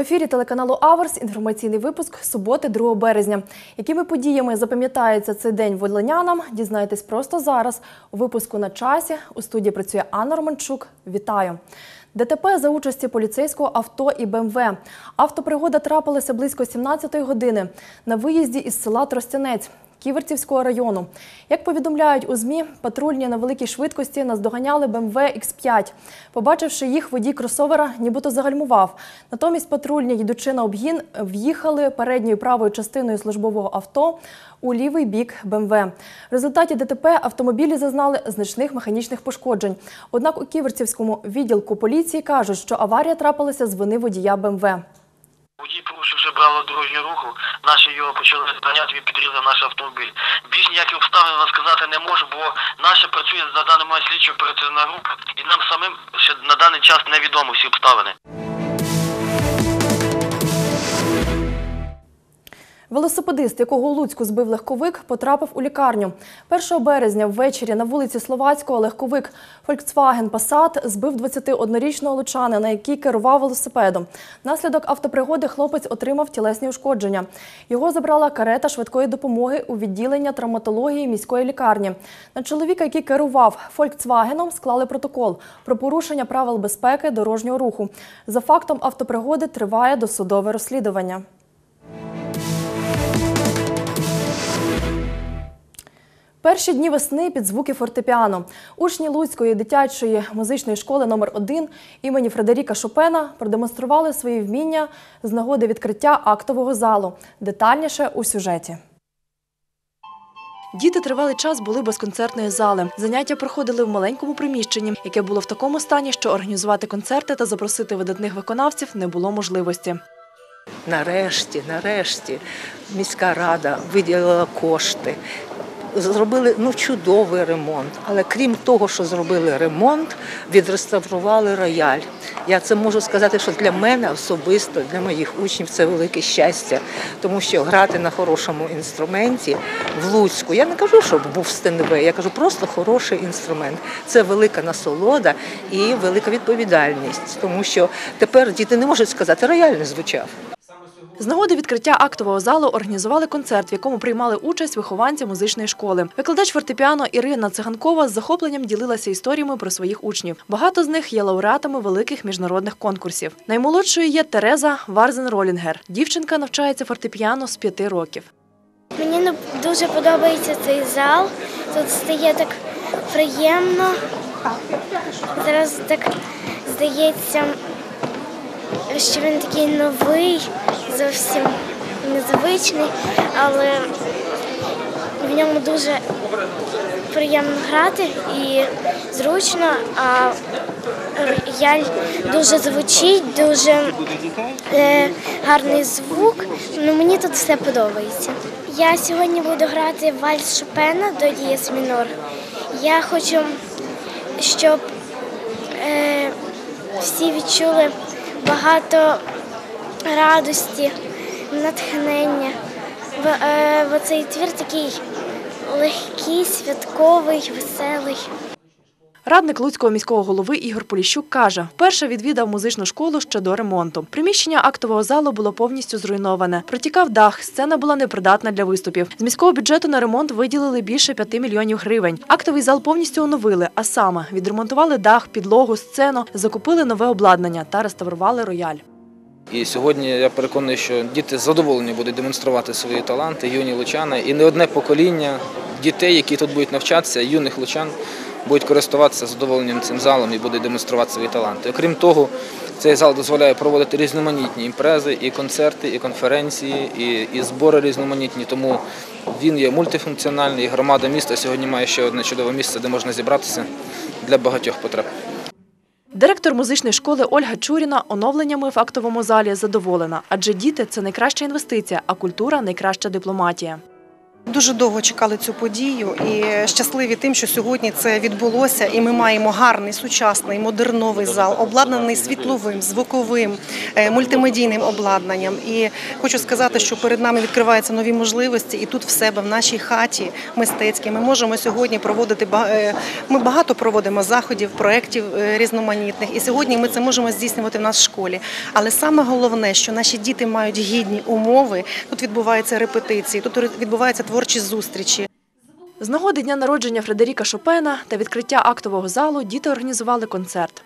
ефірі телеканалу Аверс інформаційний випуск суботи 2 березня. Якими подіями запам'ятається цей день волинянам, дізнаєтесь просто зараз. У випуску на часі у студії працює Анна Романчук. Вітаю! ДТП за участі поліцейського авто і БМВ. Автопригода трапилася близько 17-ї години на виїзді із села Тростянець. Ківерцівського району. Як повідомляють у ЗМІ, патрульні на великій швидкості наздоганяли БМВ X5. Побачивши їх, водій кросовера нібито загальмував. Натомість патрульні, йдучи на обгін, в'їхали передньою правою частиною службового авто у лівий бік БМВ. В результаті ДТП автомобілі зазнали значних механічних пошкоджень. Однак у Ківерцівському відділку поліції кажуть, що аварія трапилася з вини водія БМВ. Водій порушивши брало дорожню руху, наші його почали зганяти, він підрізав наш автомобіль. Більш ніяких обставин вам сказати не можу, бо наша працює на даний момент слідчо оперативна група, і нам самим ще на даний час невідомо всі обставини. Велосипедист, якого у Луцьку збив легковик, потрапив у лікарню. 1 березня ввечері на вулиці Словацького легковик Volkswagen Passat збив 21-річного лучанина, який керував велосипедом. Внаслідок автопригоди хлопець отримав тілесні ушкодження. Його забрала карета швидкої допомоги у відділення травматології міської лікарні. На чоловіка, який керував Volkswagen, склали протокол про порушення правил безпеки дорожнього руху. За фактом автопригоди триває досудове розслідування. Перші дні весни під звуки фортепіано. Учні Луцької дитячої музичної школи номер 1 імені Фредеріка Шопена продемонстрували свої вміння з нагоди відкриття актового залу. Детальніше у сюжеті. Діти тривалий час були без концертної зали. Заняття проходили в маленькому приміщенні, яке було в такому стані, що організувати концерти та запросити видатних виконавців не було можливості. Нарешті, нарешті, міська рада виділила кошти. Зробили ну чудовий ремонт. Але крім того, що зробили ремонт, відреставрували рояль. Я це можу сказати, що для мене особисто, для моїх учнів це велике щастя, тому що грати на хорошому інструменті в Луцьку. Я не кажу, щоб був стенвей, я кажу просто хороший інструмент. Це велика насолода і велика відповідальність, тому що тепер діти не можуть сказати, рояль не звучав. З нагоди відкриття актового залу організували концерт, в якому приймали участь вихованці музичної школи. Викладач фортепіано Ірина Циганкова з захопленням ділилася історіями про своїх учнів. Багато з них є лауреатами великих міжнародних конкурсів. Наймолодшою є Тереза Варзен Ролінгер. Дівчинка навчається фортепіано з п'яти років. Мені дуже подобається цей зал. Тут стає так приємно. Зараз так здається, що він такий новий, зовсім незвичний, але в ньому дуже приємно грати і зручно, а рояль дуже звучить, дуже е, гарний звук. Ну, мені тут все подобається. Я сьогодні буду грати вальс Шопена до дієс мінор. Я хочу, щоб е, всі відчули багато радості, натхнення. В, е, бо цей твір такий легкий, святковий, веселий. Радник Луцького міського голови Ігор Поліщук каже, вперше відвідав музичну школу ще до ремонту. Приміщення актового залу було повністю зруйноване. Протікав дах, сцена була непридатна для виступів. З міського бюджету на ремонт виділили більше 5 мільйонів гривень. Актовий зал повністю оновили, а саме відремонтували дах, підлогу, сцену, закупили нове обладнання та реставрували рояль. І сьогодні я переконаний, що діти задоволені будуть демонструвати свої таланти, юні лучани. І не одне покоління дітей, які тут будуть навчатися, юних лучан, будуть користуватися задоволенням цим залом і будуть демонструвати свої таланти. Окрім того, цей зал дозволяє проводити різноманітні імпрези, і концерти, і конференції, і, і збори різноманітні. Тому він є мультифункціональний. І громада міста сьогодні має ще одне чудове місце, де можна зібратися для багатьох потреб. Директор музичної школи Ольга Чуріна оновленнями в актовому залі задоволена, адже діти це найкраща інвестиція, а культура найкраща дипломатія. Дуже довго чекали цю подію і щасливі тим, що сьогодні це відбулося, і ми маємо гарний, сучасний, модерновий зал, обладнаний світловим, звуковим, е, мультимедійним обладнанням. І хочу сказати, що перед нами відкриваються нові можливості, і тут в себе в нашій хаті мистецькій ми можемо сьогодні проводити е, Ми багато проводимо заходів, проєктів е, різноманітних, і сьогодні ми це можемо здійснювати в нас в школі. Але саме головне, що наші діти мають гідні умови. Тут відбуваються репетиції, тут відбуваються творчі зустрічі. З нагоди дня народження Фредеріка Шопена та відкриття актового залу діти організували концерт.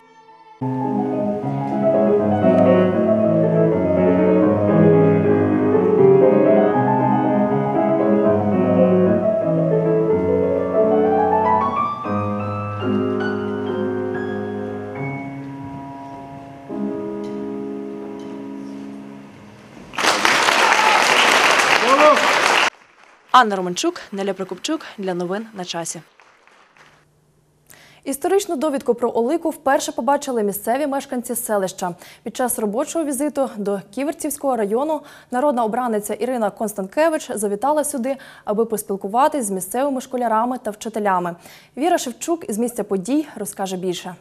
Анна Романчук, Неля Прокопчук для новин на часі. Історичну довідку про Олику вперше побачили місцеві мешканці селища. Під час робочого візиту до Ківерцівського району народна обраниця Ірина Констанкевич завітала сюди, аби поспілкуватись з місцевими школярами та вчителями. Віра Шевчук із місця подій розкаже більше.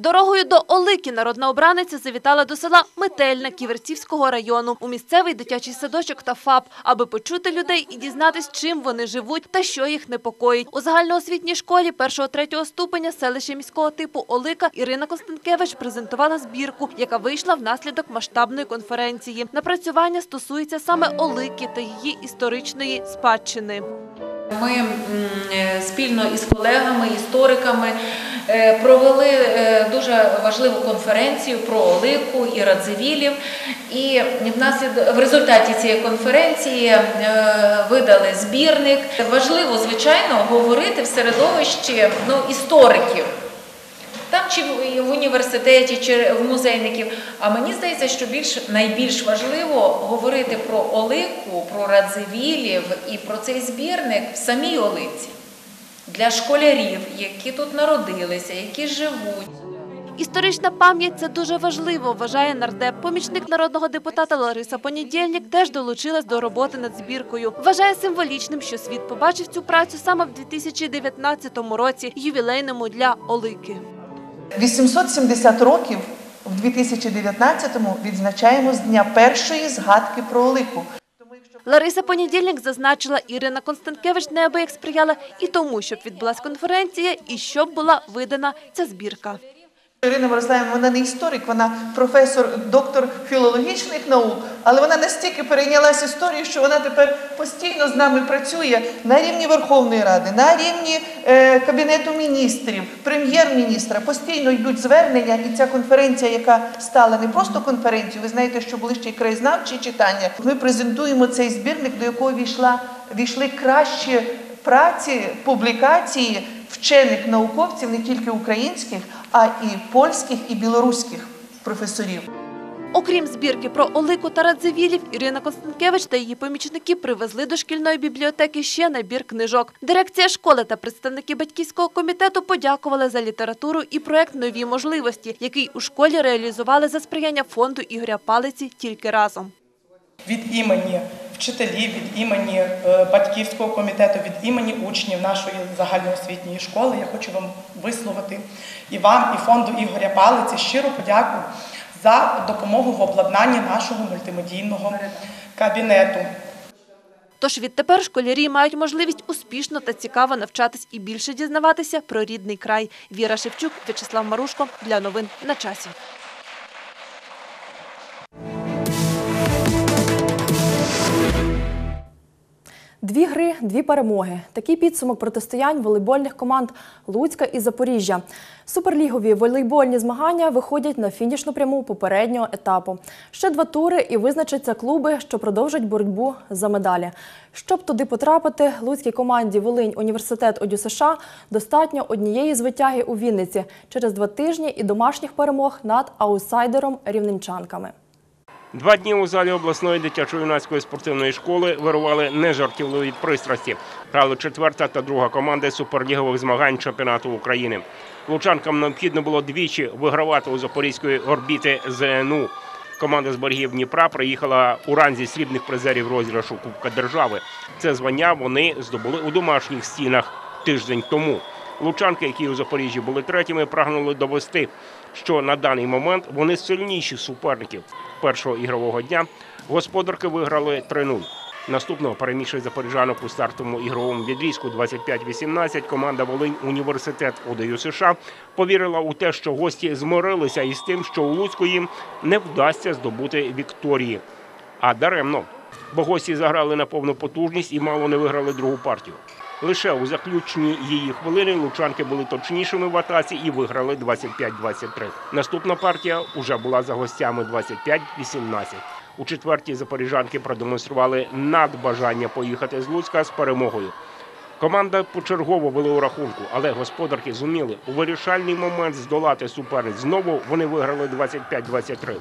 Дорогою до Олики народна обраниця завітала до села Метельне Ківерцівського району у місцевий дитячий садочок та ФАП, аби почути людей і дізнатись, чим вони живуть та що їх непокоїть. У загальноосвітній школі 1-3 ступеня селища міського типу Олика Ірина Констанкевич презентувала збірку, яка вийшла внаслідок масштабної конференції. Напрацювання стосується саме Олики та її історичної спадщини. Ми е, спільно із колегами, істориками е, провели е, дуже важливу конференцію про Олику і Радзивілів. І в результаті цієї конференції видали збірник. Важливо, звичайно, говорити в середовищі ну, істориків. В університеті, чи в музейників. А мені здається, що більш найбільш важливо говорити про Олику, про Радзивілів і про цей збірник в самій Олиці для школярів, які тут народилися, які живуть. Історична пам'ять це дуже важливо, вважає нардеп. Помічник народного депутата Лариса Понедільник теж долучилась до роботи над збіркою. Вважає символічним, що світ побачив цю працю саме в 2019 році, ювілейному для Олики. 870 років в 2019-му відзначаємо з дня першої згадки про Олику. Лариса Понедільник зазначила, Ірина Констанкевич неабияк сприяла і тому, щоб відбулась конференція, і щоб була видана ця збірка. Ірина Мирославівна, вона не історик, вона професор, доктор філологічних наук, але вона настільки перейнялася історією, що вона тепер постійно з нами працює на рівні Верховної Ради, на рівні е, Кабінету міністрів, прем'єр-міністра. Постійно йдуть звернення, і ця конференція, яка стала не просто конференцією, ви знаєте, що були ще й краєзнавчі читання. Ми презентуємо цей збірник, до якого війшла, війшли кращі праці, публікації вчених науковців, не тільки українських, а і польських і білоруських професорів. Окрім збірки про Олику та Радзивілів, Ірина Констанкевич та її помічники привезли до шкільної бібліотеки ще набір книжок. Дирекція школи та представники батьківського комітету подякували за літературу і проект Нові можливості, який у школі реалізували за сприяння фонду Ігоря Палиці тільки разом. від імені вчителів, від імені е, батьківського комітету, від імені учнів нашої загальноосвітньої школи. Я хочу вам висловити і вам, і фонду Ігоря Палиці щиру подяку за допомогу в обладнанні нашого мультимедійного кабінету. Тож відтепер школярі мають можливість успішно та цікаво навчатись і більше дізнаватися про рідний край. Віра Шевчук, В'ячеслав Марушко для новин на часі. Дві гри, дві перемоги. Такий підсумок протистоянь волейбольних команд Луцька і Запоріжжя. Суперлігові волейбольні змагання виходять на фінішну пряму попереднього етапу. Ще два тури і визначаться клуби, що продовжать боротьбу за медалі. Щоб туди потрапити, луцькій команді Волинь університет ОДЮ США достатньо однієї звитяги у Вінниці через два тижні і домашніх перемог над аутсайдером рівненчанками. Два дні у залі обласної дитячо-юнацької спортивної школи вирували нежартівливі пристрасті. Грали четверта та друга команди суперлігових змагань чемпіонату України. Лучанкам необхідно було двічі вигравати у запорізької орбіти ЗНУ. Команда з боргів Дніпра приїхала у ранзі срібних призерів розіграшу Кубка держави. Це звання вони здобули у домашніх стінах тиждень тому. Лучанки, які у Запоріжжі були третіми, прагнули довести, що на даний момент вони сильніші суперників. Першого ігрового дня господарки виграли 3-0. Наступного перемігши запоріжанок у стартовому ігровому відрізку 25-18, команда Волинь Університет ОДЮ США повірила у те, що гості змирилися із тим, що у Луцьку їм не вдасться здобути вікторії. А даремно, бо гості заграли на повну потужність і мало не виграли другу партію. Лише у заключній її хвилини лучанки були точнішими в атаці і виграли 25-23. Наступна партія уже була за гостями 25-18. У четвертій запоріжанки продемонстрували надбажання поїхати з Луцька з перемогою. Команда почергово вели у рахунку, але господарки зуміли у вирішальний момент здолати суперниць. Знову вони виграли 25-23.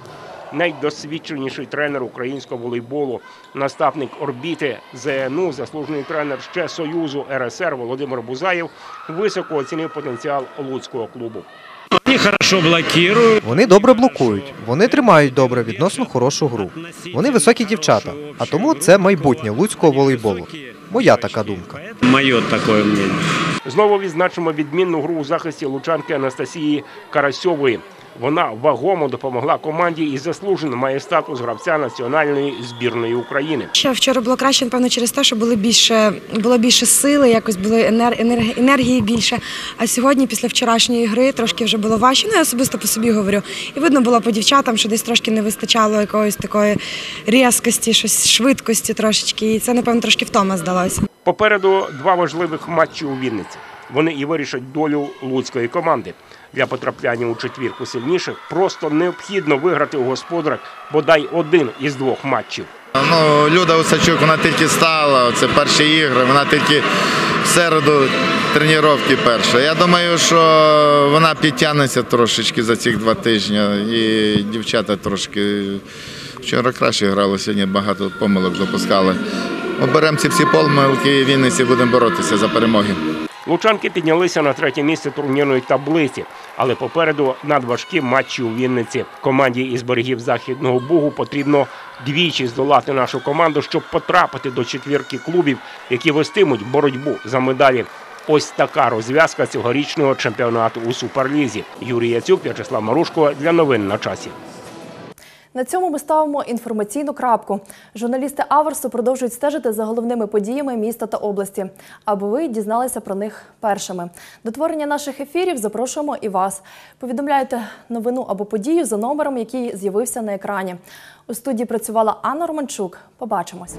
Найдосвідченіший тренер українського волейболу, наставник орбіти ЗНУ, заслужений тренер ще Союзу РСР Володимир Бузаєв високо оцінив потенціал Луцького клубу. Вони хорошо блокують. Вони добре блокують, вони тримають добре відносно хорошу гру. Вони високі дівчата, а тому це майбутнє луцького волейболу. Моя така думка. Моє таке мнення. Знову відзначимо відмінну гру у захисті лучанки Анастасії Карасьової. Вона вагомо допомогла команді і заслужено має статус гравця національної збірної України. Ще вчора було краще, напевно, через те, що були більше, було більше сили, якось було енер, енер- енергії більше. А сьогодні, після вчорашньої гри, трошки вже було важче. Ну, я особисто по собі говорю. І видно було по дівчатам, що десь трошки не вистачало якоїсь такої різкості, щось швидкості трошечки. І це, напевно, трошки втома здалося. Попереду два важливих матчі у Вінниці. Вони і вирішать долю луцької команди. Для потрапляння у четвірку сильніших просто необхідно виграти у господарок бодай один із двох матчів. Ну, Люда Усачук, вона тільки стала, це перші ігри, вона тільки в середу тренування перша. Я думаю, що вона підтягнеться трошечки за ці два тижні. І дівчата трошки вчора краще грали, сьогодні багато помилок допускали. Оберемо ці всі помилки і Вінниці будемо боротися за перемоги. Лучанки піднялися на третє місце турнірної таблиці, але попереду надважкі матчі у Вінниці. Команді із берегів Західного Бугу потрібно двічі здолати нашу команду, щоб потрапити до четвірки клубів, які вестимуть боротьбу за медалі. Ось така розв'язка цьогорічного чемпіонату у Суперлізі. Юрій Яцюк, В'ячеслав Марушко для новин на часі. На цьому ми ставимо інформаційну крапку. Журналісти Аверсу продовжують стежити за головними подіями міста та області, аби ви дізналися про них першими. До творення наших ефірів запрошуємо і вас. Повідомляйте новину або подію за номером, який з'явився на екрані. У студії працювала Анна Романчук. Побачимось.